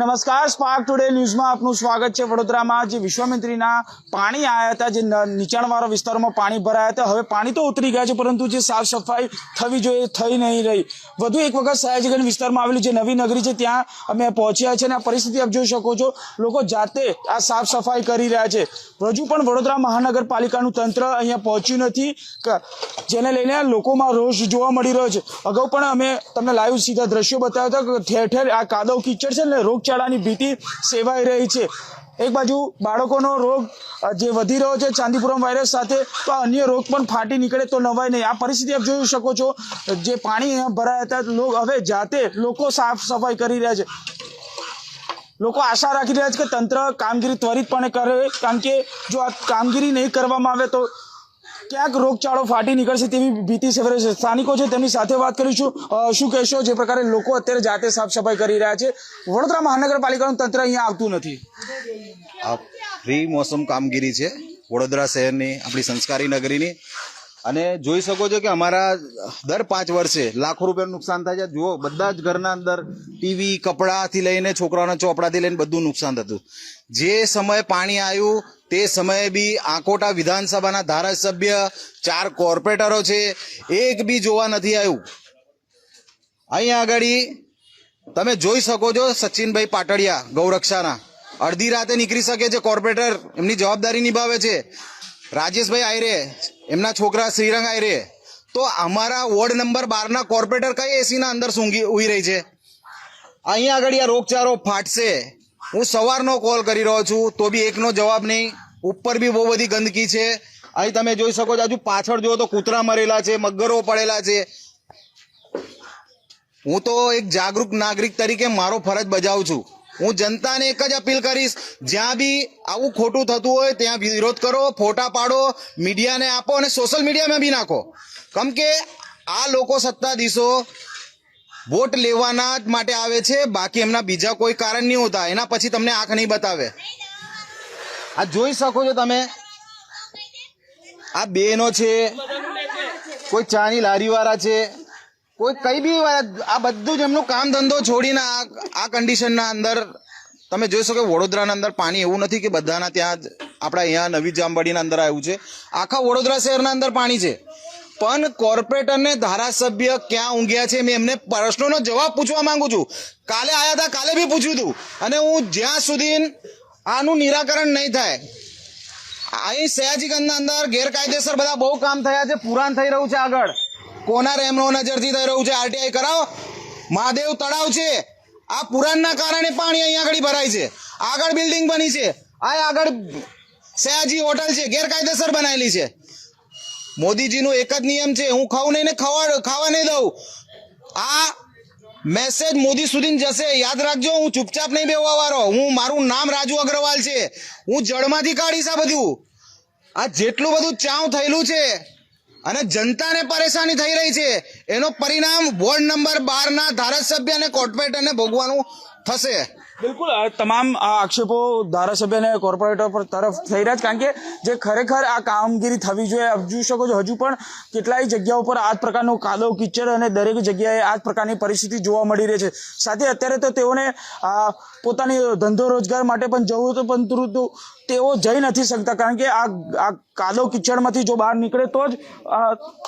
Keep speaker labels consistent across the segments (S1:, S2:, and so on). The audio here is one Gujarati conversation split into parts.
S1: નમસ્કાર સ્પાર્ક ટુડે ન્યૂઝમાં આપનું સ્વાગત છે. વડોદરામાં જે વિશ્વામિત્રીના પાણી આવ્યા હતા, જે નીચાણવાળા વિસ્તારોમાં પાણી ભરાયા હતા, હવે પાણી તો ઉતરી ગયા છે, પરંતુ જે સાફ સફાઈ થવી જોઈએ, થઈ નહીં રહી. વધુ એક વખત સયાજીગંજ વિસ્તારમાં આવેલી જે નવી નગરી છે, ત્યાં અમે પહોંચ્યા છે અને આ પરિસ્થિતિ આપ જોઈ શકો છો. લોકો જાતે આ સાફ સફાઈ કરી રહ્યા છે. હજુ પણ વડોદરા મહાનગરપાલિકાનું તંત્ર અહીંયા પહોંચ્યું નથી. જેને લઈને લોકોમાં રોષ જોવા મળી રહ્યો છે. અગાઉ પણ અમે તમને લાઈવ સીધા દ્રશ્યો બતાવ્યા હતા ઠેર ઠેર આ કાદવ કીચડ છે ને રોગચાળાની ભીતિ સેવાઈ રહી છે. એક બાજુ બાળકોનો રોગ જે વધી રહ્યો છે ચાંદીપુરમ વાયરસ સાથે, તો અન્ય રોગ પણ ફાટી નીકળે તો નવાય નહીં. આ પરિસ્થિતિ આપ જોઈ શકો છો. જે પાણી ભરાયા હતા હવે જાતે લોકો સાફ સફાઈ કરી રહ્યા છે. લોકો આશા રાખી રહ્યા છે કે તંત્ર કામગીરી ત્વરિતપણે કરે, કારણ કે જો આ કામગીરી નહીં કરવામાં આવે તો ક્યાંક રોગચાળો ફાટી નીકળશે તેવી ભીતિ સેવરે છે. સ્થાનિકો છે, તેમની સાથે વાત કરીશું શું કહેશો? જે પ્રકારે લોકો અત્યારે જાતે સાફ સફાઈ કરી રહ્યા છે. વડોદરા મહાનગરપાલિકાનું તંત્ર અહીંયા આવતું નથી.
S2: આ ફ્રી મોસમ કામગીરી છે. વડોદરા શહેરની, આપણી સંસ્કારી નગરીની. અને જોઈ શકો છો કે અમારા દર પાંચ વર્ષે લાખો રૂપિયાનું નુકસાન થાય છે. જુઓ, બધા જ ઘરના અંદર ટીવી કપડાથી લઈને છોકરાઓના ચોપડાથી લઈને બધું નુકસાન થતું. જે સમયે પાણી આવ્યું, તે સમયે બી આકોટા વિધાનસભાના ધારાસભ્ય, ચાર કોર્પોરેટરો છે, એક બી જોવા નથી આવ્યું. અહીંયા આગળ તમે જોઈ શકો છો સચિનભાઈ પાટડિયા ગૌરક્ષાના. અડધી રાતે નીકળી શકે છે કોર્પોરેટર, એમની જવાબદારી નિભાવે છે. રાજેશભાઈ આયરે એમના છોકરા શ્રીરંગ આયરે તો અમારા વોર્ડ નંબર બારના કોર્પોરેટર કઈ એસીના અંદર સૂંઘી ઉઈ રહી છે? અહીંયા આગળ આ રોગચાળો ફાટશે. હું સવારનો કોલ કરી રહ્યો છું, તો બી એકનો જવાબ નહીં. ઉપર બી બહુ બધી ગંદકી છે. અહીં તમે જોઈ શકો છો, હજુ પાછળ જુઓ તો કૂતરા મરેલા છે, મગરો પડેલા છે. હું તો એક જાગૃત નાગરિક તરીકે મારો ફરજ બજાવું છું. હું જનતાને એક જ અપીલ કરીશ, જ્યાં બી આવું ખોટું થતું હોય ત્યાં વિરોધ કરો, ફોટા પાડો, મીડિયાને આપો અને સોશિયલ મીડિયામાં બી નાખો. કેમ કે આ લોકો સત્તાધીશો વોટ લેવાના જ માટે આવે છે, બાકી એમના બીજા કોઈ કારણ નહીં હોતા. એના પછી તમને આંખ નહીં બતાવે. આ જોઈ શકો છો તમે. આ બેનો છે, કોઈ ચાની લારીવાળા છે. કોઈ કઈ બી આ બધું જ એમનું કામ ધંધો છોડીને આ આ કન્ડિશનના અંદર, તમે જોઈ શકો વડોદરાના અંદર પાણી એવું નથી કે બધાના ત્યાં જ આપણા અહીંયા નવી જામવાડીના અંદર આવ્યું છે. આખા વડોદરા શહેરના અંદર પાણી છે. પણ કોર્પોરેટરને ધારાસભ્ય ક્યાં ઊંઘ્યા છે મેં એમને પ્રશ્નોનો જવાબ પૂછવા માંગુ છું. કાલે આવ્યા હતા, કાલે બી પૂછ્યું હતું અને હું જ્યાં સુધી આનું નિરાકરણ નહીં થાય અહીં સયાજીગંજના અંદર ગેરકાયદેસર બધા બહુ કામ થયા છે, પુરાણ થઈ રહ્યું છે આગળ. કોના રેમનો નજરથી થઈ રહ્યું છે? આરટીઆઈ કરાવો. મહાદેવ તળાવ છે. આ પુરાણના કારણે પાણી અહીંયા આગળ ભરાય છે. આગળ બિલ્ડિંગ બની છે. આ આગળ સયાજી હોટલ છે. ગેરકાયદેસર બનાવેલી છે. મોદીજીનો એક જ નિયમ છે. હું ખાઉં નહીં ને ખાવા ખાવા નહીં દઉં. આ મેસેજ મોદી સુધી જશે. યાદ રાખજો, હું ચૂપચાપ નહીં બેહવા વાળો. હું, મારું નામ રાજુ અગ્રવાલ છે. હું જળમાંથી કાઢીશ આ બધું. આ જેટલું બધું ચાવ થયેલું છે અને જનતાને પરેશાની થઈ રહી છે. એનો પરિણામ વોર્ડ નંબર બારના ધારાસભ્ય અને કોર્પોરેટરને ભોગવાનું થશે.
S1: બિલકુલ તમામ આ આક્ષેપો ધારાસભ્ય અને કોર્પોરેટર પર તરફ થઈ રહ્યા છે. કારણ કે જે ખરેખર આ કામગીરી થવી જોઈએ જોઈ શકો છો, હજુ પણ કેટલાય જગ્યાઓ પર આ જ પ્રકારનો કાદવ કિચડ અને દરેક જગ્યાએ આ જ પ્રકારની પરિસ્થિતિ જોવા મળી રહી છે. સાથે અત્યારે તો તેઓને પોતાની ધંધો રોજગાર માટે પણ જવું હતું પરંતુ તેઓ જઈ નથી શકતા. કારણ કે આ આ કાદવ કિચડમાંથી જો બહાર નીકળે તો જ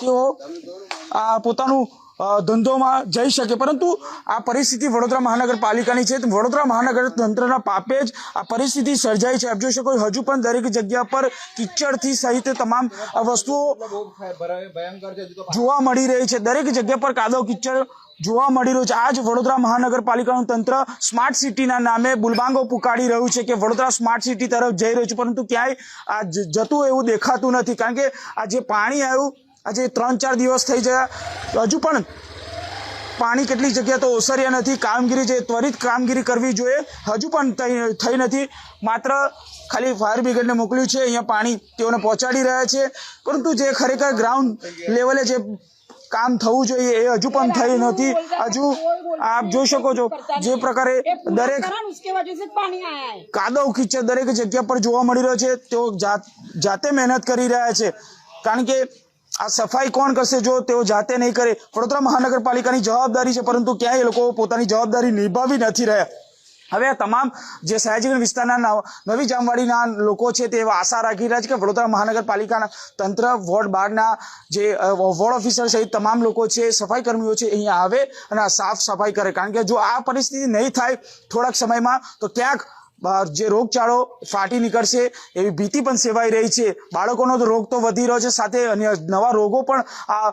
S1: તેઓ આ પોતાનું ધંધોમાં જઈ શકે. પરંતુ આ પરિસ્થિતિ વડોદરા મહાનગરપાલિકાની છે. વડોદરા મહાનગર તંત્રના પાપે જ આ પરિસ્થિતિ સર્જાઈ છે. આપ જોઈ શકો હજુ પણ દરેક જગ્યા પર કિચડથી સહિત તમામ વસ્તુઓ જોવા મળી રહી છે. દરેક જગ્યા પર કાદવ કિચડ જોવા મળી રહ્યું છે. આજ વડોદરા મહાનગરપાલિકાનું તંત્ર સ્માર્ટ સિટીના નામે બુલબાંગો પુકાડી રહ્યું છે કે વડોદરા સ્માર્ટ સિટી તરફ જઈ રહ્યું છે. પરંતુ ક્યાંય આ જતું એવું દેખાતું નથી. કારણ કે આ જે પાણી આવ્યું આજે ત્રણ ચાર દિવસ થઈ ગયા. હજુ પણ પાણી કેટલી જગ્યા તો ઓસર્યા નથી. કામગીરી જે ત્વરિત કામગીરી કરવી જોઈએ, હજુ પણ થઈ નથી. માત્ર ખાલી ફાયર બ્રિગેડને મોકલ્યું છે. અહીંયા પાણી તેઓને પહોંચાડી રહ્યા છે. પરંતુ જે ખરેખર ગ્રાઉન્ડ લેવલે જે કામ થવું જોઈએ એ હજુ પણ થઈ નથી. હજુ આપ જોઈ શકો છો, જે પ્રકારે દરેક કાદવ કીચડ દરેક જગ્યા પર જોવા મળી રહ્યો છે. તેઓ જાતે મહેનત કરી રહ્યા છે. કારણ કે આ સફાઈ કોણ કરશે જો તેઓ જાતે નહીં કરે? વડોદરા મહાનગરપાલિકાની જવાબદારી છે, પરંતુ ક્યાંય એ લોકો પોતાની જવાબદારી નિભાવી નથી રહ્યા. હવે આ તમામ જે સયાજીગંજ વિસ્તારના નવ- જામવાડીના લોકો છે તે આશા રાખી રહ્યા છે કે વડોદરા મહાનગરપાલિકાના તંત્ર, વોર્ડ બારના જે વોર્ડ ઓફિસર સહિત તમામ લોકો છે, સફાઈ કર્મીઓ છે, અહીંયા આવે અને સાફ સફાઈ કરે. કારણ કે જો આ પરિસ્થિતિ નહીં થાય થોડાક સમયમાં, તો ક્યાંક જે રોગચાળો ફાટી નીકળશે એવી ભીતિ પણ સેવાઈ રહી છે. બાળકોનો તો રોગ તો વધી રહ્યો છે, સાથે અન્ય નવા રોગો પણ આ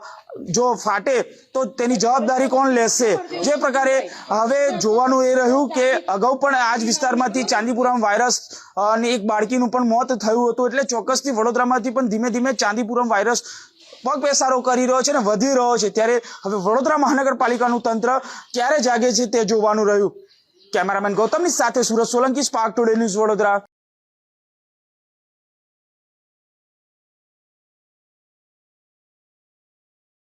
S1: જો ફાટે તો તેની જવાબદારી કોણ લેશે? જે પ્રકારે હવે જોવાનું એ રહ્યું કે અગાઉ પણ આ જ વિસ્તારમાંથી ચાંદીપુરમ વાયરસ અને એક બાળકીનું પણ મોત થયું હતું એટલે ચોક્કસથી વડોદરામાંથી પણ ધીમે ધીમે ચાંદીપુરમ વાયરસ પગ પેસારો કરી રહ્યો છે અને વધી રહ્યો છે. ત્યારે હવે વડોદરા મહાનગરપાલિકાનું તંત્ર ક્યારે જાગે છે તે જોવાનું રહ્યું. કેમેરામેન ગૌતમની સાથે Surat Solanki Spark Today News Vadodara.